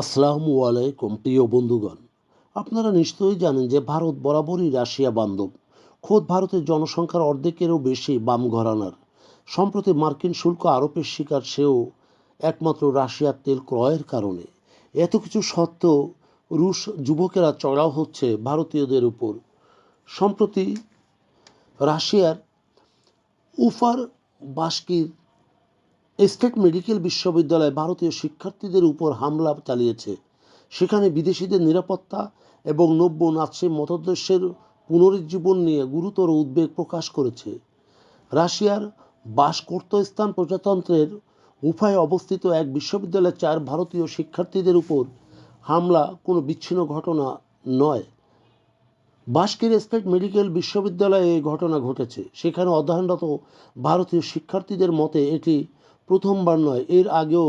আসসালামু আলাইকুম, প্রিয় বন্ধুগণ। আপনারা নিশ্চয়ই জানেন যে ভারত বরাবরই রাশিয়া বান্ধব। খোদ ভারতের জনসংখ্যার অর্ধেকেরও বেশি বাম ঘরানার। সম্প্রতি মার্কিন শুল্ক আরোপের শিকার সেও একমাত্র রাশিয়ার তেল ক্রয়ের কারণে। এত কিছু সত্ত্বেও রুশ যুবকেরা চড়াও হচ্ছে ভারতীয়দের উপর। সম্প্রতি রাশিয়ার উফার বাস্কির স্টেট মেডিকেল বিশ্ববিদ্যালয় ভারতীয় শিক্ষার্থীদের উপর হামলা চালিয়েছে। সেখানে বিদেশিদের নিরাপত্তা এবং নব্য নাৎসি মতাদর্শের পুনরুজ্জীবন নিয়ে গুরুতর উদ্বেগ প্রকাশ করেছে। রাশিয়ার বাসকর্তস্থান প্রজাতন্ত্রের উফায় অবস্থিত এক বিশ্ববিদ্যালয়ের চার ভারতীয় শিক্ষার্থীদের উপর হামলা কোনো বিচ্ছিন্ন ঘটনা নয়। বাস্কির স্টেট মেডিকেল বিশ্ববিদ্যালয়ে এই ঘটনা ঘটেছে। সেখানে অধ্যয়নরত ভারতীয় শিক্ষার্থীদের মতে এটি প্রথমবার নয়, এর আগেও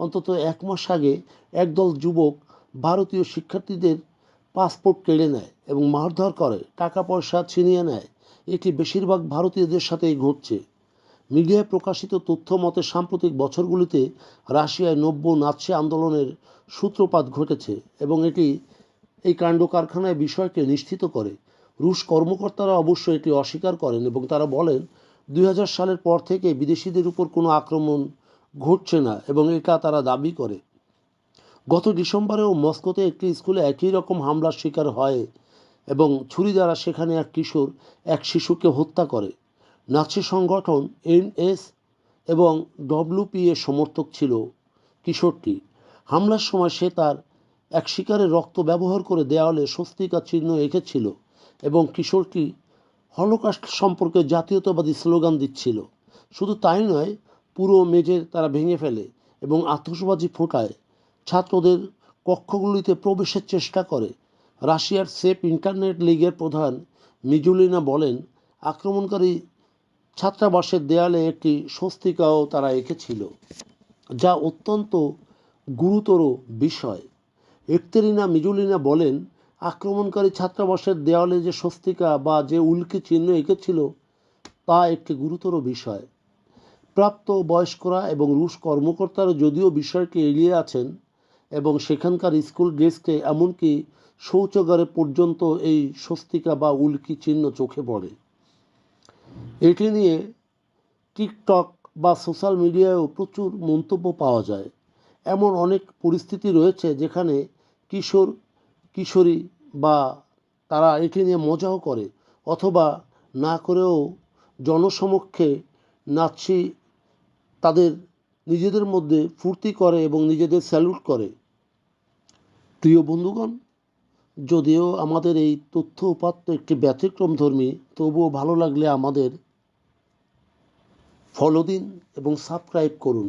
অন্তত এক মাস আগে একদল যুবক ভারতীয় শিক্ষার্থীদের পাসপোর্ট কেড়ে নেয় এবং মারধর করে টাকা পয়সা ছিনিয়ে নেয়। এটি বেশিরভাগ ভারতীয়দের সাথেই ঘটছে। মিডিয়ায় প্রকাশিত তথ্য মতে, সাম্প্রতিক বছরগুলিতে রাশিয়ায় নব্য নাৎসি আন্দোলনের সূত্রপাত ঘটেছে এবং এটি এই কাণ্ড কারখানায় বিষয়কে নিশ্চিত করে। রুশ কর্মকর্তারা অবশ্য এটি অস্বীকার করেন এবং তারা বলেন দুই হাজার সালের পর থেকে বিদেশিদের উপর কোনো আক্রমণ ঘটছে না এবং এটা তারা দাবি করে। গত ডিসেম্বরেও মস্কোতে একটি স্কুলে একই রকম হামলার শিকার হয় এবং ছুরি দ্বারা সেখানে এক কিশোর, এক শিশুকে হত্যা করে। নাৎসি সংগঠন এনএস এবং ডব্লিউপি এর সমর্থক ছিল কিশোরটি। হামলার সময় সে তার এক শিকারের রক্ত ব্যবহার করে দেওয়ালে স্বস্তিকা চিহ্ন এঁকেছিল এবং কিশোরটি হলোকাস্ট সম্পর্কে জাতীয়তাবাদী স্লোগান দিচ্ছিল। শুধু তাই নয়, পুরো মেঝের তারা ভেঙে ফেলে এবং আতশবাজি ফোটায়। ছাত্রদের কক্ষগুলিতে প্রবেশের চেষ্টা করে। রাশিয়ার সেফ ইন্টারনেট লিগের প্রধান মিজুলিনা বলেন, আক্রমণকারী ছাত্রাবাসের দেয়ালে একটি স্বস্তিকাও তারা এঁকেছিল, যা অত্যন্ত গুরুতর বিষয়। একতেরিনা মিজুলিনা বলেন আক্রমণকারী ছাত্রাবাসের দেওয়ালে যে স্বস্তিকা বা যে উল্কি চিহ্ন এঁকেছিল, তা একটি গুরুতর বিষয়। প্রাপ্ত বয়স্করা এবং রুশ কর্মকর্তারা যদিও বিষয়টি এড়িয়ে আছেন এবং সেখানকার স্কুল ডেস্কে, এমনকি শৌচাগারে পর্যন্ত এই স্বস্তিকা বা উল্কি চিহ্ন চোখে পড়ে। এটি নিয়ে টিকটক বা সোশ্যাল মিডিয়ায়ও প্রচুর মন্তব্য পাওয়া যায়। এমন অনেক পরিস্থিতি রয়েছে যেখানে কিশোর কিশোরী বা তারা এটি নিয়ে মজাও করে, অথবা না করেও জনসমক্ষে নাচি তাদের নিজেদের মধ্যে ফুর্তি করে এবং নিজেদের স্যালুট করে। প্রিয় বন্ধুগণ, যদিও আমাদের এই তথ্য উপাত্ত একটি ব্যতিক্রমধর্মী তবুও ভালো লাগলে আমাদের ফলো দিন এবং সাবস্ক্রাইব করুন।